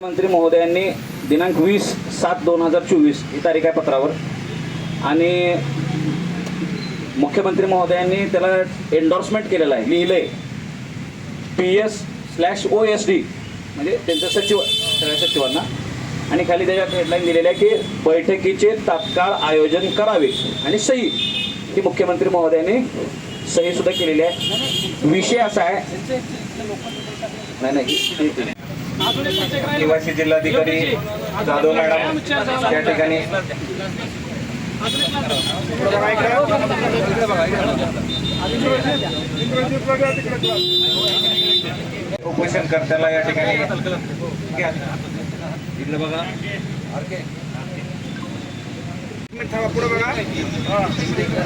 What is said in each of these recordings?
मंत्री महोदयांनी दिनांक वीस सात दोन हजार चोवीस ही तारीख आहे पत्रावर. आणि मुख्यमंत्री महोदयांनी त्याला एन्डॉर्समेंट केलेलं आहे लिहिलं म्हणजे आहे P S slash O S D म्हणजे त्यांच्या सचिव सगळ्या सचिवांना. आणि खाली त्याच्यात हेडलाईन दिलेली आहे की बैठकीचे तात्काळ आयोजन करावे आणि सही ही मुख्यमंत्री महोदयांनी सही सुद्धा केलेली आहे. विषय असा आहे नाही नाही निवासी जिल्हाधिकारी जाधव मॅडम या ठिकाणी. उपोषणकर्त्याला या ठिकाणी बघा.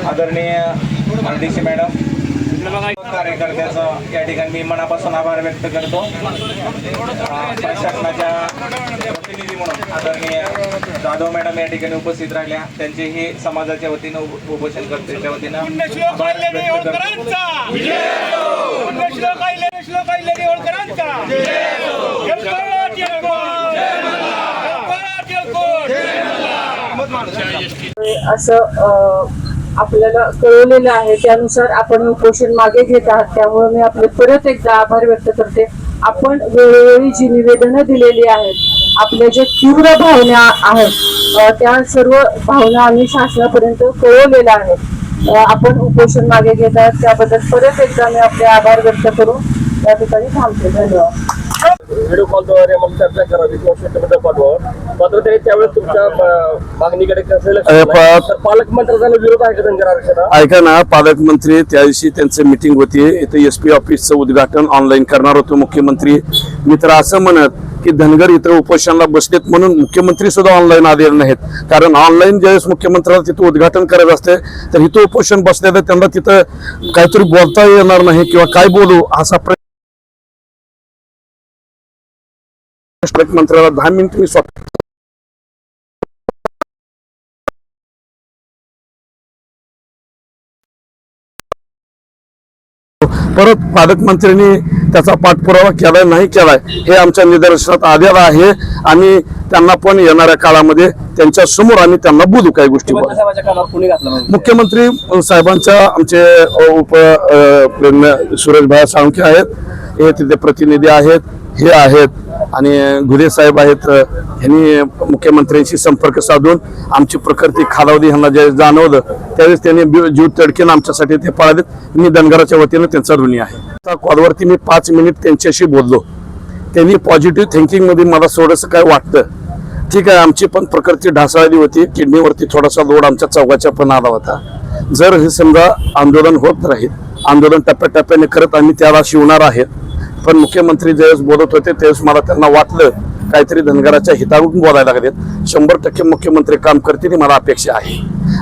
आदरणीय मर्दिशी मॅडम. कार्यकर्त्याचं या ठिकाणी मी मनापासून आभार व्यक्त करतो. प्रशासनाच्या प्रतिनिधी म्हणून आदरणीय जाधव मॅडम या ठिकाणी उपस्थित राहिल्या. त्यांचेही समाजाच्या वतीनं उप- उपोषण करतेच्या वतीनं आभार व्यक्त करतो. असं आपल्याला कळवलेलं आहे. त्यानुसार आपण उपोषण मागे घेत आहात. त्यामुळे मी आपले परत एकदा आभार व्यक्त करते. आपण वेळोवेळी जी निवेदनं दिलेली आहेत आपल्या ज्या तीव्र भावना आहेत त्या सर्व भावना आम्ही शासनापर्यंत कळवलेल्या आहेत. आपण उपोषण मागे घेत आहात. त्याबद्दल परत एकदा मी आपले आभार व्यक्त करून या ठिकाणी थांबते. धन्यवाद. व्हिडिओ कॉलद्वारे मग चर्चा करावी किंवा पाठवावं मात्र ते त्यावेळेस तुमच्या अं, मागणीकडे कसं लक्ष अरे, दिलं? नाही. प- तर पालकमंत्र्यांचा विरोध आहे का आरक्षणाला ऐका ना पालकमंत्री त्या दिवशी त्यांचं मिटिंग होती. इथं एस पी ऑफिसचं उद्घाटन ऑनलाईन करणार होतो मुख्यमंत्री. मी तर असं म्हणत की धनगर इथं उपोषणाला बसलेत म्हणून मुख्यमंत्री सुद्धा ऑनलाईन आलेले नाहीत. कारण ऑनलाईन ज्यावेळेस मुख्यमंत्र्याला तिथं उद्घाटन करायचं असते तर इथं उपोषण बसले तर त्यांना तिथं काहीतरी बोलता येणार नाही किंवा काय बोलू असा प्रश्न पालकमंत्र्याला दहा मिनिट मी स्वतः परत पालकमंत्र्यांनी त्याचा पाठपुरावा केलाय नाही केलाय हे आमच्या निदर्शनात आलेलं आहे आणि त्यांना पण येणाऱ्या काळामध्ये त्यांच्यासमोर आम्ही त्यांना बोलू काही गोष्टी म्हणजे? मुख्यमंत्री साहेबांच्या आमचे उप सुरेशभाई साळुंखे आहेत हे तिथे प्रतिनिधी आहेत हे आहेत. आणि घुले साहेब आहेत यांनी मुख्यमंत्र्यांशी संपर्क साधून आमची प्रकृती खालावली ह्यांना जे जाणवलं त्यावेळेस त्यांनी जीव तडकेन आमच्यासाठी ते पाळलेत मी धनगराच्या वतीनं त्यांचा ऋणी आहे. त्या कॉलवरती मी पाच मिनिट त्यांच्याशी बोललो. त्यांनी पॉझिटिव्ह थिंकिंगमध्ये मला थोडंसं काय वाटतं. ठीक आहे आमची पण प्रकृती ढासळली होती किडनीवरती थोडासा लोड आमच्या चौघाच्या पण आला होता. जर हे समजा आंदोलन होत राहील आंदोलन टप्प्याटप्प्याने करत आम्ही त्याला शिवणार आहेत पण मुख्यमंत्री ज्यावेळेस बोलत होते त्यावेळेस मला त्यांना वाटलं काहीतरी धनगराच्या हितावरून बोलायला लागलेत शंभर टक्के मुख्यमंत्री काम करतील ही मला अपेक्षा आहे.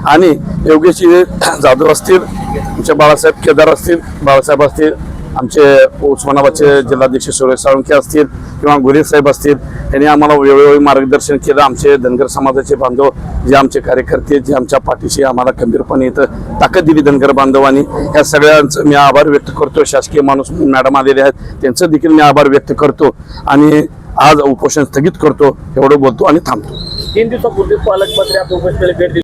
आणि योगेश जाधव असतील आमचे बाळासाहेब केदार असतील बाळासाहेब असतील आमचे उस्मानाबादचे जिल्हाध्यक्ष सुरेश साळुंखे असतील किंवा गुरे साहेब असतील यांनी आम्हाला वेळोवेळी मार्गदर्शन केलं. आमचे धनगर समाजाचे बांधव जे आमचे कार्यकर्ते जे आमच्या पाठीशी आम्हाला खंबीरपणे इथं ताकद दिली धनगर बांधवांनी या सगळ्यांचं मी आभार व्यक्त करतो. शासकीय माणूस मॅडम आलेले आहेत त्यांचं देखील मी आभार व्यक्त करतो आणि आज उपोषण स्थगित करतो एवढं बोलतो आणि थांबतो. तीन दिवसापूर्वी पालकमंत्री आपल्या उपस्थितीला भेट दिली.